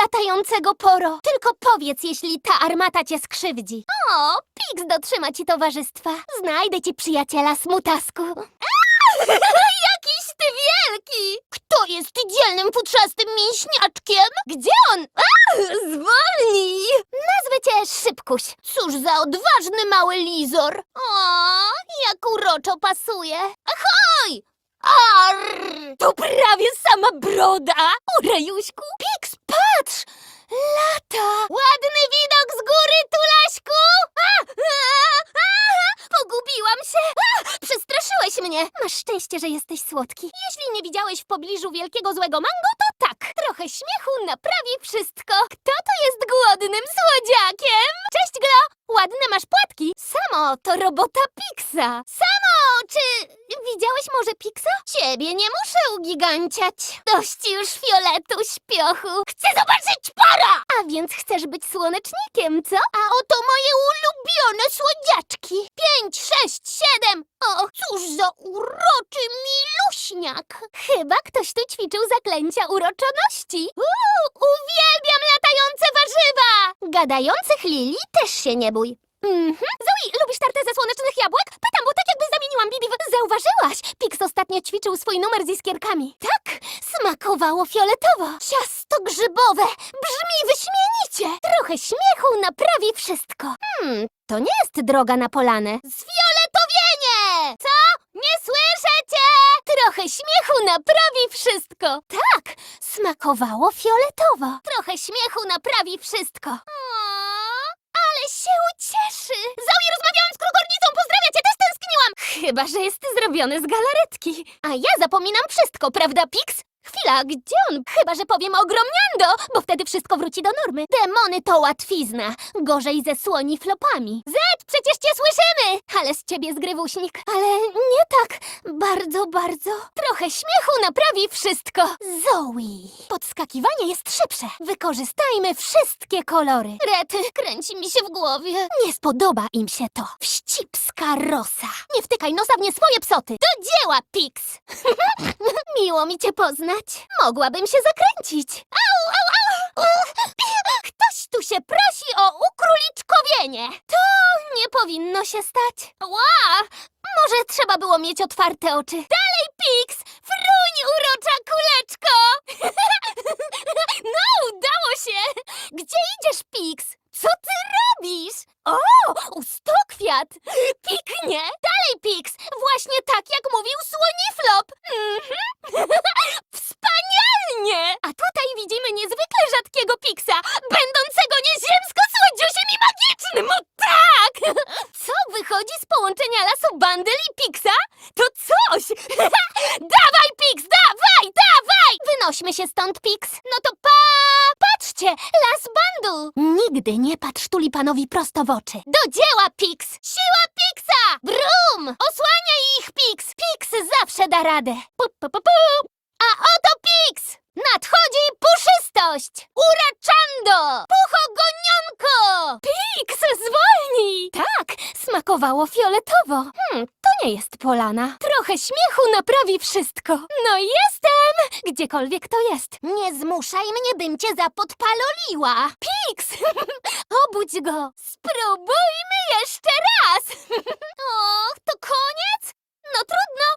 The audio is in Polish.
latającego poro. Tylko powiedz, jeśli ta armata cię skrzywdzi. O, Pix dotrzyma ci towarzystwa. Znajdę ci przyjaciela, smutasku. Jakiś ty wielki! Kto jest dzielnym, futrzastym mięśniaczkiem? Gdzie on? Zwolnij! Nazwę cię Szybkuś. Cóż za odważny mały lizor. O, jak uroczo pasuje. Ahoj! Arr! To prawie sama broda! O, Rajuśku! Piks, patrz! Lata! Ładny widok z góry, Tulaśku! Pogubiłam się! A, przestraszyłeś mnie! Masz szczęście, że jesteś słodki. Jeśli nie widziałeś w pobliżu wielkiego złego mango, to tak! Trochę śmiechu naprawi wszystko. Kto tu jest głodnym słodziakiem? Cześć, Glo! Ładne masz płatki. Samo, to robota Pixa. Samo, czy widziałeś może Pixa? Ciebie nie muszę ugiganciać. Dość już fioletu, śpiochu. Chcę zobaczyć para! A więc chcesz być słonecznikiem, co? A oto moje ulubione słodziaczki. Pięć, sześć, siedem. O, cóż za uroczy miluśniak. Chyba ktoś tu ćwiczył zaklęcia uroczoności. Uuu, uwielbiam latające warzywa! Gadających lili też się nie bój. Mhm. Zoe, lubisz tartę ze słonecznych jabłek? Pytam, bo tak jakby zamieniłam Bibi w... Zauważyłaś? Pix ostatnio ćwiczył swój numer z iskierkami. Tak, smakowało fioletowo. Ciasto grzybowe. Brzmi wyśmienicie. Trochę śmiechu naprawi wszystko. Hmm, to nie jest droga na polanę. Zfioletowienie! Co? Nie słyszę cię! Trochę śmiechu naprawi wszystko. Tak, smakowało fioletowo. Trochę śmiechu naprawi wszystko. O, ale się ucieszy. Chyba, że jest zrobiony z galaretki. A ja zapominam wszystko, prawda, Pix? Chwila, gdzie on? Chyba, że powiem ogromniando, bo wtedy wszystko wróci do normy. Demony to łatwizna. Gorzej ze słoni flopami. Zed, przecież cię słyszymy! Ale z ciebie zgrywuśnik. Ale nie tak. Bardzo, bardzo. Trochę śmiechu naprawi wszystko. Zoe. Podskakiwanie jest szybsze. Wykorzystajmy wszystkie kolory. Rety, kręci mi się w głowie. Nie spodoba im się to. Wścibska rosa. Nie wtykaj nosa w nie swoje psoty. Do dzieła, Pix. Miło mi cię poznać. Mogłabym się zakręcić. Au, au, au! Ktoś tu się prosi o ukróliczkowienie. To nie powinno się stać. Ła! Może trzeba było mieć otwarte oczy. Dalej, Pix! Fruń, urocza kuleczko! No, udało się! Gdzie idziesz, Pix? Co ty robisz? O, ustokwiat! Piknie! Dalej, Pix! Właśnie tak, jak rzadkiego Pixa, będącego nieziemsko słodziusiem i magicznym! O tak! Co wychodzi z połączenia lasu Bandyl i Pixa? To coś! dawaj, Pix, dawaj, dawaj! Wynośmy się stąd, Pix. No to pa! Patrzcie, las Bandul! Nigdy nie patrz tulipanowi prosto w oczy. Do dzieła, Pix! Siła Pixa! Brum! Osłaniaj ich, Pix! Pix zawsze da radę. A oto Pix! Nadchodzi puszystość! Uraczando! Puchogonionko! Pix, zwolnij! Tak, smakowało fioletowo. Hmm, to nie jest polana. Trochę śmiechu naprawi wszystko. No jestem! Gdziekolwiek to jest. Nie zmuszaj mnie, bym cię zapodpaloliła. Pix, Obudź go! Spróbujmy jeszcze raz! Och, to koniec?